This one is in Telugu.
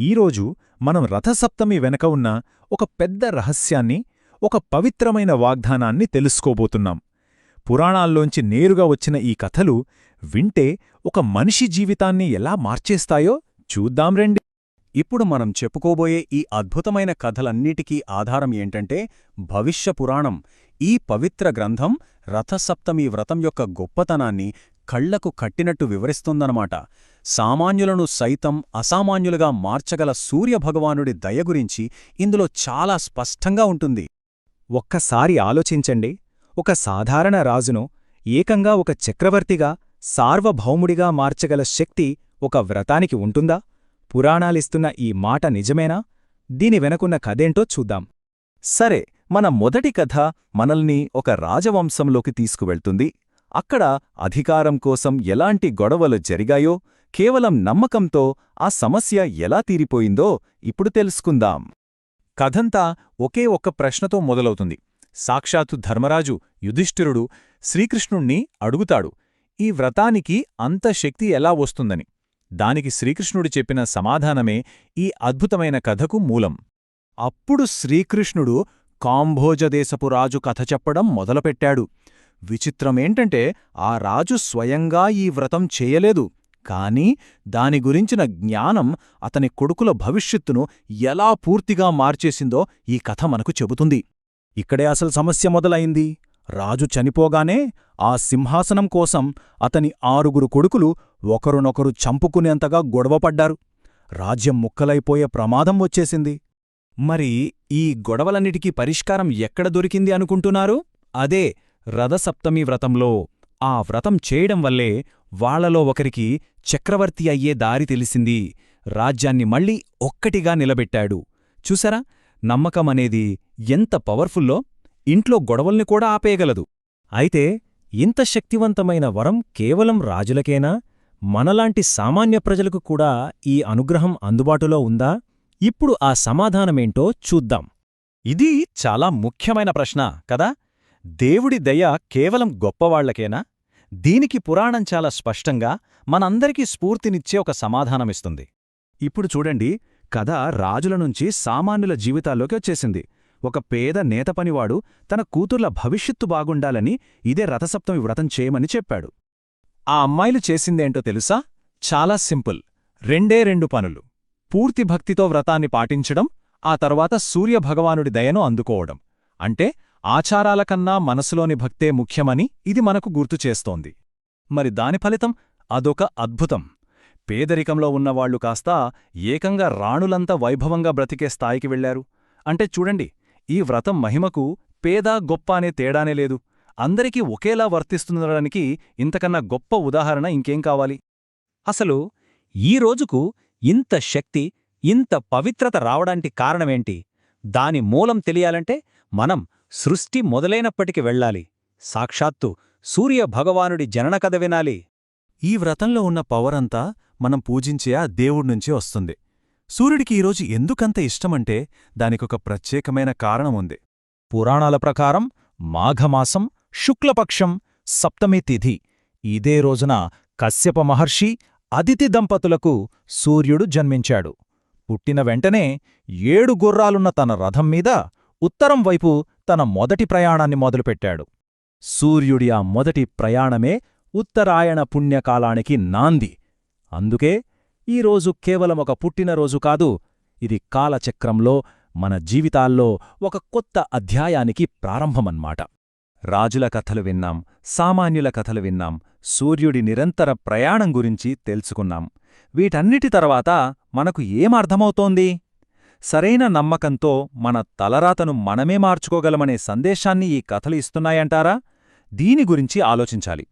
ఈరోజు మనం రథసప్తమి వెనక ఉన్న ఒక పెద్ద రహస్యాన్ని ఒక పవిత్రమైన వాగ్దానాన్ని తెలుసుకోబోతున్నాం. పురాణాల్లోంచి నేరుగా వచ్చిన ఈ కథలు వింటే ఒక మనిషి జీవితాన్ని ఎలా మార్చేస్తాయో చూద్దాం రండి. ఇప్పుడు మనం చెప్పుకోబోయే ఈ అద్భుతమైన కథలన్నిటికీ ఆధారం ఏంటంటే భవిష్య పురాణం. ఈ పవిత్ర గ్రంథం రథసప్తమి వ్రతం యొక్క గొప్పతనాన్ని కళ్ళకు కట్టినట్టు వివరిస్తుందనమాట సామాన్యులను సైతం అసామాన్యులుగా మార్చగల సూర్యభగవానుడి దయ గురించి ఇందులో చాలా స్పష్టంగా ఉంటుంది. ఒక్కసారి ఆలోచించండి. ఒక సాధారణ రాజును ఏకంగా ఒక చక్రవర్తిగా సార్వభౌముడిగా మార్చగల శక్తి ఒక వ్రతానికి ఉంటుందా? పురాణాలిస్తున్న ఈ మాట నిజమేనా? దీని వెనకున్న కథేంటో చూద్దాం. సరే మన మొదటి కథ మనల్ని ఒక రాజవంశంలోకి తీసుకువెళ్తుంది. అక్కడ అధికారం కోసం ఎలాంటి గొడవలు జరిగాయో కేవలం నమ్మకంతో ఆ సమస్య ఎలా తీరిపోయిందో ఇప్పుడు తెలుసుకుందాం. కథంతా ఒకే ఒక్క ప్రశ్నతో మొదలవుతుంది. సాక్షాత్తు ధర్మరాజు యుధిష్ఠిరుడు శ్రీకృష్ణుణ్ణి అడుగుతాడు ఈ వ్రతానికి అంత శక్తి ఎలా వస్తుందని? దానికి శ్రీకృష్ణుడు చెప్పిన సమాధానమే ఈ అద్భుతమైన కథకు మూలం. అప్పుడు శ్రీకృష్ణుడు కాంభోజదేశపు రాజు కథ చెప్పడం మొదలుపెట్టాడు. విచిత్రమేంటంటే ఆ రాజు స్వయంగా ఈ వ్రతం చేయలేదు. కాని దాని గురించిన జ్ఞానం అతని కొడుకుల భవిష్యత్తును ఎలా పూర్తిగా మార్చేసిందో ఈ కథ మనకు చెబుతుంది. ఇక్కడే అసలు సమస్య మొదలైంది. రాజు చనిపోగానే ఆ సింహాసనం కోసం అతని ఆరుగురు కొడుకులు ఒకరునొకరు చంపుకునేంతగా గొడవపడ్డారు రాజ్యం ముక్కలైపోయే ప్రమాదం వచ్చేసింది. మరి ఈ గొడవలన్నిటికీ పరిష్కారం ఎక్కడ దొరికింది అనుకుంటున్నారు? అదే రథసప్తమి వ్రతంలో ఆ వ్రతం చేయడం వల్లే వాళ్ళలో ఒకరికి చక్రవర్తి అయ్యే దారి తెలిసింది. రాజ్యాన్ని మళ్ళీ ఒక్కటిగా నిలబెట్టాడు. చూసారా? నమ్మకమనేది ఎంత పవర్ఫుల్లో ఇంట్లో గొడవల్ని కూడా ఆపేయగలదు. అయితే ఇంత శక్తివంతమైన వరం కేవలం రాజులకేనా? మనలాంటి సామాన్య ప్రజలకు కూడా ఈ అనుగ్రహం అందుబాటులో ఉందా? ఇప్పుడు ఆ సమాధానమేంటో చూద్దాం. ఇది చాలా ముఖ్యమైన ప్రశ్న కదా? దేవుడి దయ కేవలం గొప్పవాళ్ళకేనా? దీనికి పురాణం చాలా స్పష్టంగా మనందరికీ స్ఫూర్తినిచ్చే ఒక సమాధానమిస్తుంది. ఇప్పుడు చూడండి కథ రాజుల నుంచి సామాన్యుల జీవితాల్లోకి వచ్చేసింది. ఒక పేద నేతపనివాడు తన కూతుర్ల భవిష్యత్తు బాగుండాలని ఇదే రథసప్తమి వ్రతం చేయమని చెప్పాడు. ఆ అమ్మాయిలు చేసిందేంటో తెలుసా? చాలా సింపుల్. రెండే రెండు పనులు. పూర్తి భక్తితో వ్రతాన్ని పాటించడం ఆ తర్వాత సూర్యభగవానుడి దయను అందుకోవడం. అంటే ఆచారాల కన్నా మనసులోని భక్తే ముఖ్యమని ఇది మనకు గుర్తుచేస్తోంది మరి దాని ఫలితం? అదొక అద్భుతం. పేదరికంలో ఉన్నవాళ్ళు కాస్తా ఏకంగా రాణులంతా వైభవంగా బ్రతికే స్థాయికి వెళ్ళారు అంటే చూడండి ఈ వ్రతం మహిమకు పేద గొప్ప అనే తేడానే లేదు. అందరికీ ఒకేలా వర్తిస్తుండడానికి ఇంతకన్నా గొప్ప ఉదాహరణ ఇంకేం కావాలి? అసలు ఈ రోజుకు ఇంత శక్తి ఇంత పవిత్రత రావడానికి కారణమేంటి? దాని మూలం తెలియాలంటే మనం సృష్టి మొదలైనప్పటికి వెళ్ళాలి. సాక్షాత్తు సూర్య భగవానుడి జనన కథ వినాలి. ఈ వ్రతంలో ఉన్న పవరంతా మనం పూజించే ఆ దేవుడ్నుంచే వస్తుంది. సూర్యుడికి ఈరోజు ఎందుకంత ఇష్టమంటే దానికొక ప్రత్యేకమైన కారణముంది పురాణాల ప్రకారం మాఘమాసం శుక్లపక్షం సప్తమి తిథి. ఇదే రోజున కశ్యప మహర్షి అదితి దంపతులకు సూర్యుడు జన్మించాడు. పుట్టిన వెంటనే ఏడు గుర్రాలున్న తన రథం మీద ఉత్తరం వైపు తన మొదటి ప్రయాణాన్ని మొదలుపెట్టాడు. సూర్యుడి ఆ మొదటి ప్రయాణమే ఉత్తరాయణ పుణ్యకాలానికి నాంది. అందుకే ఈరోజు కేవలం ఒక పుట్టినరోజు కాదు ఇది కాలచక్రంలో మన జీవితాల్లో ఒక కొత్త అధ్యాయానికి ప్రారంభమన్మాట. రాజుల కథలు విన్నాం సామాన్యుల కథలు విన్నాం సూర్యుడి నిరంతర ప్రయాణం గురించి తెలుసుకున్నాం. వీటన్నిటి తర్వాత మనకు ఏమర్థమవుతోంది సరైన నమ్మకంతో మన తలరాతను మనమే మార్చుకోగలమనే సందేశాన్ని ఈ కథలు ఇస్తున్నాయంటారా? దీని గురించి ఆలోచించాలి.